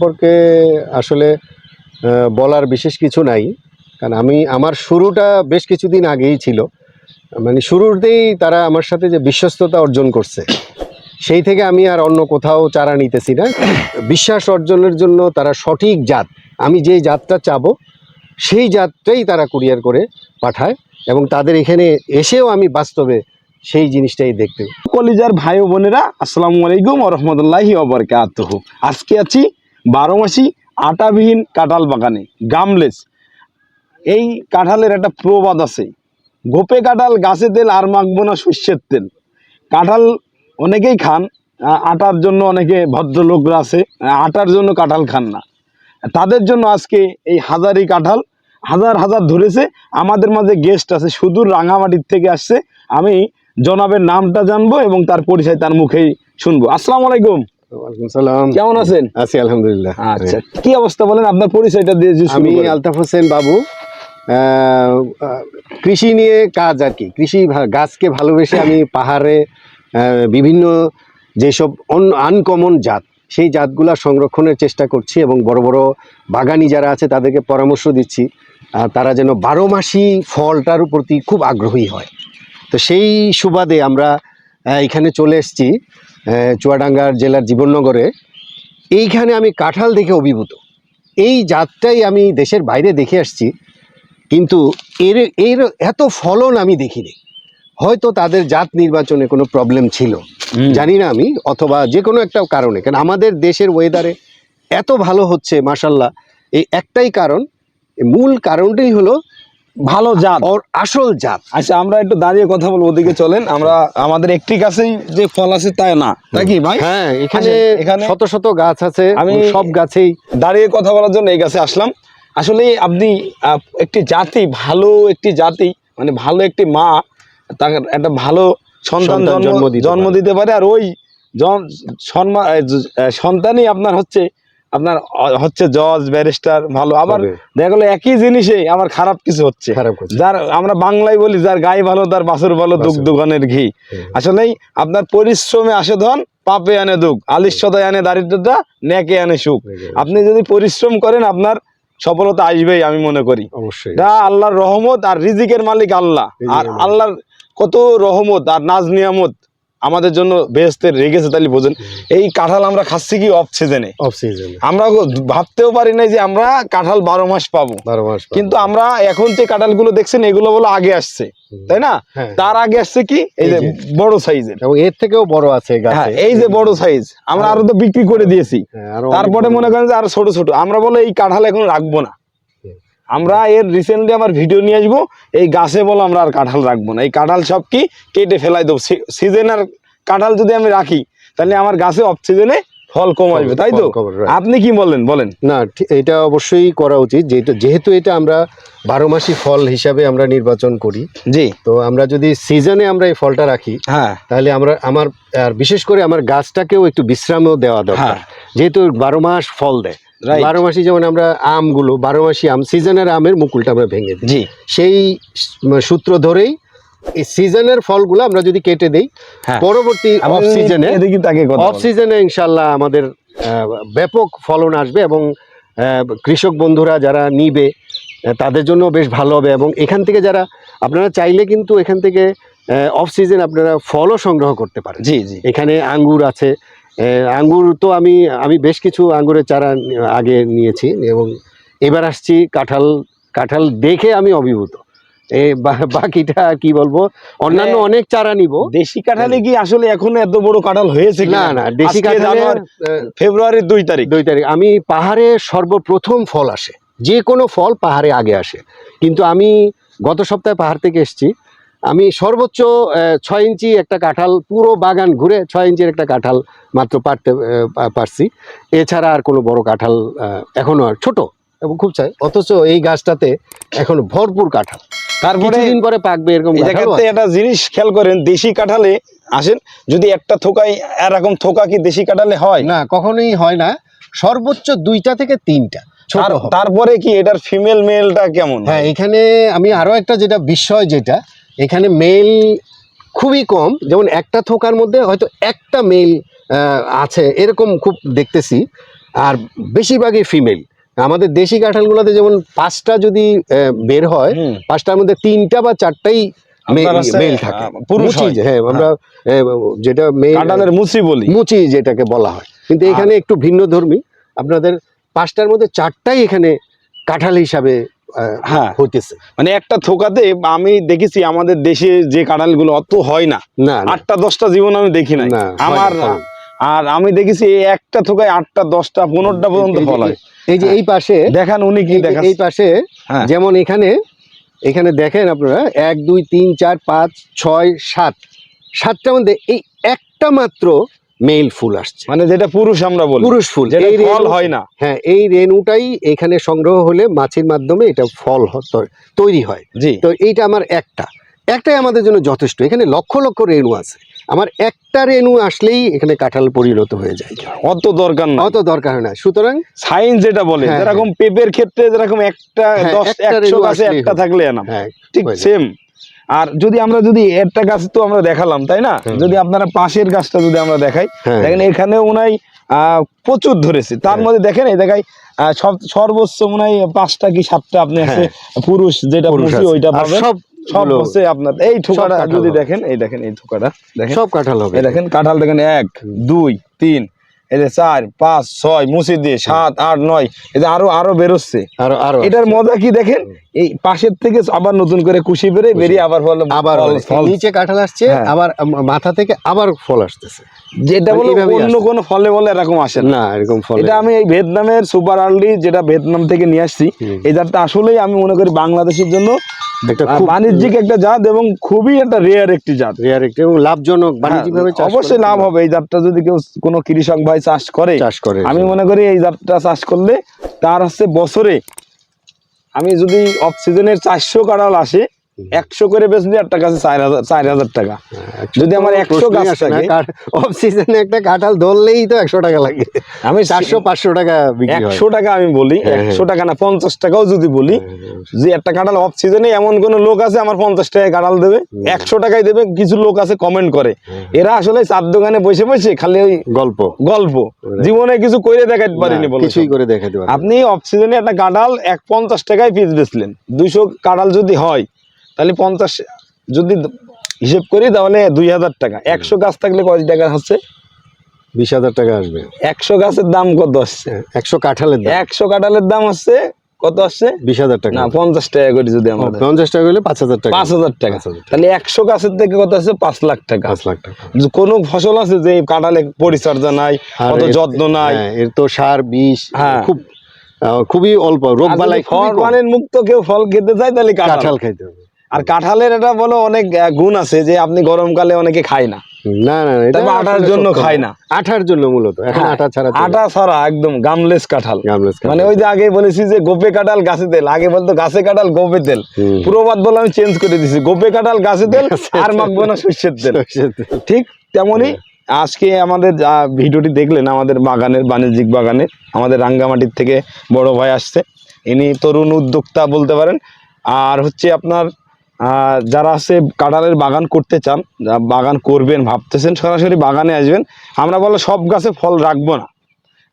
সম্পর্কে আসলে বলার বিশেষ কিছু নাই। কারণ আমি, আমার শুরুটা বেশ কিছুদিন আগেই ছিল। মানে শুরুতেই তারা আমার সাথে যে বিশ্বস্ততা অর্জন করছে, সেই থেকে আমি আর অন্য কোথাও চারা নিতেছি না। বিশ্বাস অর্জনের জন্য তারা সঠিক জাত, আমি যেই জাতটা চাবো, সেই জাতটাই তারা কুরিয়ার করে পাঠায় এবং তাদের এখানে এসেও আমি বাস্তবে সেই জিনিসটাই দেখতে কলিজার ভাই বোনেরা, আসসালামু আলাইকুম রহমতুল্লাহি আজকে আছি বারো মাসি আটাবিহীন কাঁঠাল বাগানে গামলেস এই কাঁঠালের একটা প্রবাদ আছে। গোপে কাঁঠাল গাছে তেল আর মাখবো না শস্যের তেল। কাঁঠাল অনেকেই খান আটার জন্য অনেকে ভদ্রলোকরা আছে, আটার জন্য কাঁঠাল খান না। তাদের জন্য আজকে এই হাজারি কাঁঠাল হাজার হাজার ধরেছে। আমাদের মাঝে গেস্ট আছে, সুদূর রাঙামাটির থেকে আসছে। আমি জনাবের নামটা জানব এবং তার পরিচয় তার মুখেই শুনব। আসসালামু আলাইকুম। কেমন আছেন? আছি আলহামদুলিল্লাহ। আচ্ছা কি অবস্থা বলেন? আপনার পরিচয়টা দিয়ে আমি আলতাফ হোসেন বাবু। কৃষি নিয়ে কাজ আর কি। কৃষি গাছকে ভালোবেসে আমি পাহাড়ে বিভিন্ন যেসব আনকমন জাত সেই জাতগুলা সংরক্ষণের চেষ্টা করছি এবং বড় বড় বাগানি যারা আছে তাদেরকে পরামর্শ দিচ্ছি তারা যেন বারো মাসি ফলটার প্রতি খুব আগ্রহী হয়। তো সেই সুবাদে আমরা এখানে চলে এসেছি। চুয়াডাঙ্গার জেলার জীবননগরে এইখানে আমি কাঁঠাল দেখে অভিভূত। এই জাতটাই আমি দেশের বাইরে দেখে আসছি কিন্তু এর এর এত ফলন আমি দেখিনি। হয়তো তাদের জাত নির্বাচনে কোনো প্রবলেম ছিল জানি না আমি অথবা যে কোনো একটা কারণে। কারণ আমাদের দেশের ওয়েদারে এত ভালো হচ্ছে মাসাল্লাহ এই একটাই কারণ মূল কারণটাই হলো ভালো জাত। ওর আসল জাত। আচ্ছা আমরা একটু দাঁড়িয়ে কথা বলব ওদিকে চলেন। আমরা আমাদের একটি গাছেই যে ফল আছে তাই না তাই কি ভাই? হ্যাঁ এখানে এখানে- শত শত গাছ আছে আমি- সব গাছেই। দাঁড়িয়ে কথা বলার জন্য এই গাছে আসলাম। আসলে আপনি একটি জাতি ভালো একটি জাতি মানে ভালো একটি মা তাকে একটা ভালো সন্তান জন্ম জন্ম দিতে পারে। আর ওই সন্তানই আপনার হচ্ছে আপনার হচ্ছে জজ ব্যারিস্টার ভালো। আবার। দেখা গেলো একই জিনিসে আমার খারাপ কিছু হচ্ছে। যার আমরা বাংলায় বলি যার গায়ে ভালো তার বাছুর ভালো বাছুর। দোকানের ঘি। হুম। আসলেই আপনার পরিশ্রমে আসে ধন পাপে আনে দুঃখ। আলিস্যতায় আনে দারিদ্রতা নেকে আনে সুখ। আপনি যদি পরিশ্রম করেন আপনার সফলতা আসবেই আমি মনে করি। অবশ্যই। আল্লাহর রহমত আর রিজিকের মালিক আল্লাহ। আর আল্লাহর কত রহমত আর নাজ নিয়ামত। আমাদের জন্য বেহেস্তের রেগেছে তাহলে বোঝেন। এই কাঁঠাল আমরা খাচ্ছি কি অফ সিজনে অফ সিজনে আমরা ভাবতেও পারি না যে আমরা কাঁঠাল বারো মাস পাবো। বারো মাস কিন্তু আমরা এখন যে কাঁঠালগুলো দেখছেন এগুলো বলো আগে আসছে। তাই না? হ্যাঁ। তার আগে আসছে কি? এই যে বড় সাইজের এবং এর থেকেও বড় আছে হ্যাঁ এই যে বড় সাইজ আমরা আরও তো বিক্রি করে দিয়েছি। হ্যাঁ, তারপরে মনে করেন যে আরও ছোট ছোট। আমরা বলে এই কাঁঠাল এখন রাখব না। আমরা এর রিসেন্টলি আমার ভিডিও নিয়ে আসব। এই গাছে বলো আমরা আর কাঁঠাল রাখব না। এই কাঁঠাল সব কি কেটে ফেলাই দেবো। সিজনের কাঁঠাল যদি আমি রাখি তাহলে আমার গাছে অফ সিজনে ফল কম আসবে তাই তো? আপনি কি বলেন বলেন। না এটা অবশ্যই করা উচিত। যেহেতু যেহেতু এটা আমরা বারো মাসি ফল হিসাবে আমরা নির্বাচন করি জি। তো আমরা যদি সিজনে আমরা এই ফলটা রাখি হ্যাঁ। তাহলে আমরা আমার আর বিশেষ করে আমার গাছটাকেও একটু বিশ্রামও দেওয়া দরকার। হ্যাঁ। যেহেতু বারো মাস ফল দেয়. বারো মাসি যেমন আমরা আমগুলো বারো মাসি আম সিজনের আমের মুকুলটা আমরা ভেঙে দিই। জি। সেই সূত্র ধরেই এই সিজনের ফলগুলো আমরা যদি কেটে দেই হ্যাঁ। পরবর্তী অফ সিজনে অফ সিজনে ইনশাল্লাহ আমাদের ব্যাপক ফলন আসবে এবং কৃষক বন্ধুরা যারা নিবে তাদের জন্য বেশ ভালো হবে এবং এখান থেকে যারা আপনারা চাইলে কিন্তু এখান থেকে অফ সিজন আপনারা ফলও সংগ্রহ করতে পারেন। জি জি। এখানে আঙ্গুর আছে আঙ্গুর তো আমি আমি বেশ কিছু আঙ্গুরের চারা আগে নিয়েছি এবং এবার আসছি কাঁঠাল কাঁঠাল দেখে আমি অভিভূত। এ বাকিটা কি বলব? অন্যান্য মানে- অনেক চারা নিব। দেশি কাঁঠালে কি আসলে এখন এত বড় কাঁঠাল হয়েছে না না দেশি কাঁঠালের ফেব্রুয়ারির দুই তারিখ। দুই তারিখ। আমি পাহাড়ে সর্বপ্রথম ফল আসে। যে কোনো ফল পাহাড়ে আগে আসে। কিন্তু আমি গত সপ্তাহে পাহাড় থেকে এসেছি। আমি সর্বোচ্চ ছয় ইঞ্চি একটা কাঁঠাল পুরো বাগান ঘুরে ছয় ইঞ্চির একটা কাঁঠাল মাত্র পারতে পারছি। এছাড়া আর কোনো বড় কাঁঠাল আহ, এখনও আর ছোট এবং খুব চাই অথচ এই গাছটাতে এখন ভরপুর কাঁঠাল। তারপরে দিন পরে পাকবে এরকম একটা জিনিস খেয়াল করেন দেশি কাঁঠালে আসেন যদি একটা থোকাই এরকম থোকা কি দেশি কাঁঠালে হয়? না কখনোই হয় না। সর্বোচ্চ দুইটা থেকে তিনটা তারপরে কি এটার ফিমেল মেলটা কেমন? হ্যাঁ এখানে আমি আরও একটা যেটা বিস্ময় যেটা এখানে মেল খুবই কম। যেমন একটা থোকার মধ্যে হয়তো একটা মেল আছে এরকম খুব দেখতেছি। আর বেশিরভাগই ফিমেল আমাদের দেশি কাঁঠালগুলোতে যেমন পাঁচটা যদি বের হয় পাঁচটার মধ্যে তিনটা বা চারটাই মেল থাকে। মুচি, হ্যাঁ। আমরা আহ, যেটা মেল কাঁঠালের মুচি বলি। মুচি যেটাকে বলা হয়। কিন্তু এখানে একটু ভিন্ন ধর্মী আপনাদের পাঁচটার মধ্যে চারটাই এখানে কাঁঠাল হিসাবে হ্যাঁ। হইতেছে। মানে একটা থোকাতে আমি দেখেছি আমাদের দেশে যে কাঁঠালগুলো অত হয় না। আটটা দশটা জীবন আমি দেখি না, আমার আর আমি দেখেছি একটা থোকায় আটটা দশটা পনেরোটা পর্যন্ত ফল হয়। এই যে এই পাশে দেখান উনি কি দেখান এই পাশে হ্যাঁ। যেমন এখানে এখানে দেখেন আপনারা এক দুই তিন চার পাঁচ ছয় সাত। সাতটার মধ্যে এই একটা মাত্র মেল ফুল আসছে। মানে যেটা পুরুষ আমরা বলি। পুরুষ ফুল। এই ফল হয় না। হ্যাঁ এই রেণুটাই এখানে সংগ্রহ হলে মাছির মাধ্যমে এটা ফল তৈরি হয়। জি। তো এইটা আমার একটা। একটাই আমাদের জন্য যথেষ্ট। এখানে লক্ষ লক্ষ রেণু আছে। আমার একটা রেণু আসলেই এখানে কাঁঠাল পরিণত হয়ে যায়। অত দরকার না অত দরকার হয় না। সুতরাং সাইন্স যেটা বলে হ্যাঁ, যেরকম পেপের ক্ষেত্রে যেরকম একটা হ্যাঁ, দশ একটা একশো গাছে একটা থাকলে না হ্যাঁ ঠিক হয়ে সেম আর যদি আমরা যদি একটা গাছ তো আমরা দেখালাম তাই না? যদি আপনারা পাশের গাছটা যদি আমরা দেখাই হ্যাঁ। দেখেন এখানে আহ, প্রচুর ধরেছে। তার হ্যাঁ। মধ্যে দেখেন এই দেখাই আহ, সব সর্বোচ্চ মনে হয় পাঁচটা কি সাতটা আপনি আছে পুরুষ যেটা হ্যাঁ। পুরুষ ওইটা পাবেন। সব সব হচ্ছে আপনার এই ঠোকাটা যদি দেখেন এই দেখেন এই ঠোকাটা দেখেন। সব কাঁঠাল হবে। দেখেন কাঁঠাল দেখেন এক দুই তিন এই যে চার পাঁচ ছয় দিয়ে সাত আট নয় এই যে আরও আরও বেরোচ্ছে। আরও আরও। এটার মজা কি দেখেন? এই পাশের থেকে আবার নতুন করে কুশি বেড়ে বেরিয়ে আবার ফল আবার ফল- নিচে কাঁঠাল আসছে হ্যাঁ। আবার মাথা থেকে আবার ফল আসতেছে। যেটা বলে অন্য। কোনো ফলে বলে এরকম আসে না। এরকম ফল এটা আমি এই ভিয়েতনামের সুপার আর্লি যেটা ভিয়েতনাম থেকে নিয়ে আসছি। এই জাতটা আসলেই আমি মনে করি বাংলাদেশের জন্য একটা বাণিজ্যিক একটা জাত এবং খুবই একটা রেয়ার একটি জাত। রেয়ার একটি এবং লাভজনক হ্যাঁ, অবশ্যই লাভ হবে। এই জাতটা যদি কেউ কোনো কৃষক ভাই চাষ করে চাষ করে আমি মনে করি এই জাতটা চাষ করলে তার হচ্ছে বছরে আমি যদি অক্সিজেনের চারশো কাড়াল আসে একশো করে বেচলে একটা গাছে চার হাজার চার হাজার টাকা। যদি আমার 100 গাছ থাকে- অফ সিজনে একটা কাঁঠাল ধরলেই তো একশো টাকা লাগে। আমি চারশো পাঁচশো টাকা একশো টাকা আমি বলি হ্যাঁ, হ্যাঁ। একশো টাকা না পঞ্চাশ টাকাও যদি বলি যে একটা কাঁঠাল অফ সিজনে এমন কোন লোক আছে আমার পঞ্চাশ টাকায় কাঁঠাল দেবে একশো টাকায় দেবে কিছু লোক আছে কমেন্ট করে। এরা আসলে চার দোকানে বসে বসে খালি ওই গল্প। গল্প। জীবনে কিছু করে দেখাতে পারিনি বলে কিছুই করে দেখাতে আপনি অফ সিজনে একটা কাঁঠাল এক পঞ্চাশ টাকায় পিস বেচলেন। দুইশো কাঁঠাল যদি হয় তাহলে পঞ্চাশ যদি হিসেব করি তাহলে দুই হাজার টাকা। একশো গাছ থাকলে কয় টাকা হচ্ছে? বিশ হাজার টাকা আসবে। একশো গাছের দাম কত আসছে? একশো কাঁঠালের দাম। একশো কাঁঠালের দাম হচ্ছে কত আসছে? বিশ হাজার টাকা। না পঞ্চাশ টাকা করে যদি আমরা পঞ্চাশ টাকা হলে পাঁচ হাজার টাকা। পাঁচ হাজার টাকা। তাহলে একশো গাছের থেকে কত আছে পাঁচ লাখ টাকা। পাঁচ লাখ টাকা। কোনো ফসল আছে যে কাঁঠালে পরিচর্যা নাই কত যত্ন নাই। হ্যাঁ, এর তো সার বিষ হ্যাঁ। খুব খুবই অল্প রোগ বালাই ফল। মুক্ত কেউ ফল খেতে চায় তাহলে কাঁঠাল খাইতে হবে। আর কাঁঠালের এটা বলো অনেক গুণ আছে যে আপনি গরমকালে অনেকে খায় না। না না এটা আটার জন্য খায় না। আঠার জন্য মূলত এখন হ্যাঁ, আটা ছাড়া আটা ছাড়া একদম গামলেস কাঁঠাল। গামলেস মানে ওই যে আগে বলেছি যে গোপে কাঁঠাল গাছে তেল। আগে বলতো গাছে কাঁঠাল গোপে তেল। পুরোবাদ বলে আমি চেঞ্জ করে দিছি। গোপে কাঁঠাল গাছে তেল আর মাখবো না সর্ষের তেল। ঠিক তেমনই আজকে আমাদের যা ভিডিওটি দেখলেন আমাদের বাগানের বাণিজ্যিক বাগানের আমাদের রাঙ্গামাটির থেকে বড় ভাই আসছে। ইনি তরুণ উদ্যোক্তা বলতে পারেন। আর হচ্ছে আপনার যারা আছে কাঁঠালের বাগান করতে চান বাগান করবেন ভাবতেছেন সরাসরি বাগানে আসবেন আমরা বলো সব গাছে ফল রাখব না।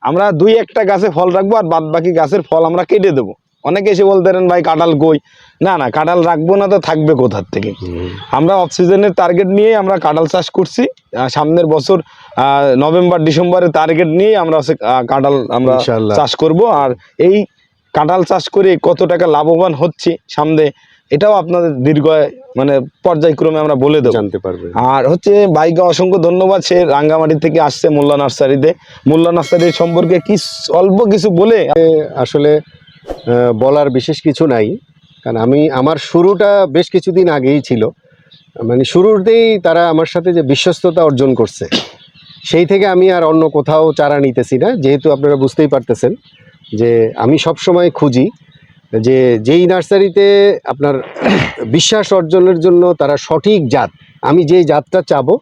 আমরা দুই একটা গাছে ফল রাখব আর বাদ বাকি গাছের ফল আমরা কেটে দেবো। অনেকে এসে বলতে পারেন ভাই কাঁঠাল কই? না না কাঁঠাল রাখব না তো থাকবে কোথার থেকে। আমরা অক্সিজেনের টার্গেট নিয়ে আমরা কাঁঠাল চাষ করছি। সামনের বছর আহ, নভেম্বর ডিসেম্বরের টার্গেট নিয়ে আমরা হচ্ছে, কাঁঠাল আমরা চাষ করব। আর এই কাঁঠাল চাষ করে কত টাকা লাভবান হচ্ছে সামনে এটাও আপনাদের দীর্ঘ মানে পর্যায়ক্রমে আমরা বলে দেবো। জানতে পারবে। আর হচ্ছে বাইকে অসংখ্য ধন্যবাদ সে রাঙ্গামাটি থেকে আসছে মোল্লা নার্সারিতে। মোল্লা নার্সারি সম্পর্কে কি অল্প কিছু বলে? আসলে বলার বিশেষ কিছু নাই। কারণ আমি আমার শুরুটা বেশ কিছুদিন আগেই ছিল। মানে শুরুতেই তারা আমার সাথে যে বিশ্বস্ততা অর্জন করছে সেই থেকে আমি আর অন্য কোথাও চারা নিতেছি না। যেহেতু আপনারা বুঝতেই পারতেছেন যে আমি সব সময় খুঁজি। যে, যেই নার্সারিতে আপনার বিশ্বাস অর্জনের জন্য তারা সঠিক জাত, আমি যেই জাতটা চাবো,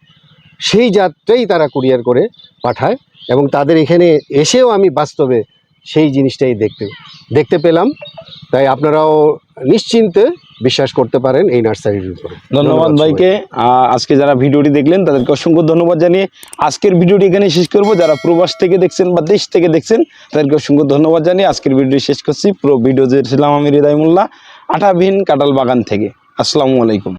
সেই জাতটাই তারা কুরিয়ার করে পাঠায় এবং তাদের এখানে এসেও আমি বাস্তবে সেই জিনিসটাই দেখতে দেখতে পেলাম। তাই আপনারাও নিশ্চিন্তে বিশ্বাস করতে পারেন এই নার্সারির উপর। ধন্যবাদ। ভাইকে। আহ, আজকে যারা ভিডিওটি দেখলেন তাদেরকে অসংখ্য ধন্যবাদ জানিয়ে আজকের ভিডিওটি এখানে শেষ করব। যারা প্রবাস থেকে দেখছেন বা দেশ থেকে দেখছেন তাদেরকে অসংখ্য ধন্যবাদ জানিয়ে আজকের ভিডিওটি শেষ করছি। পুরো ভিডিও যে ছিলাম আমি হৃদয় মোল্লা আঠাবিহীন কাটাল বাগান থেকে। আসসালামু আলাইকুম।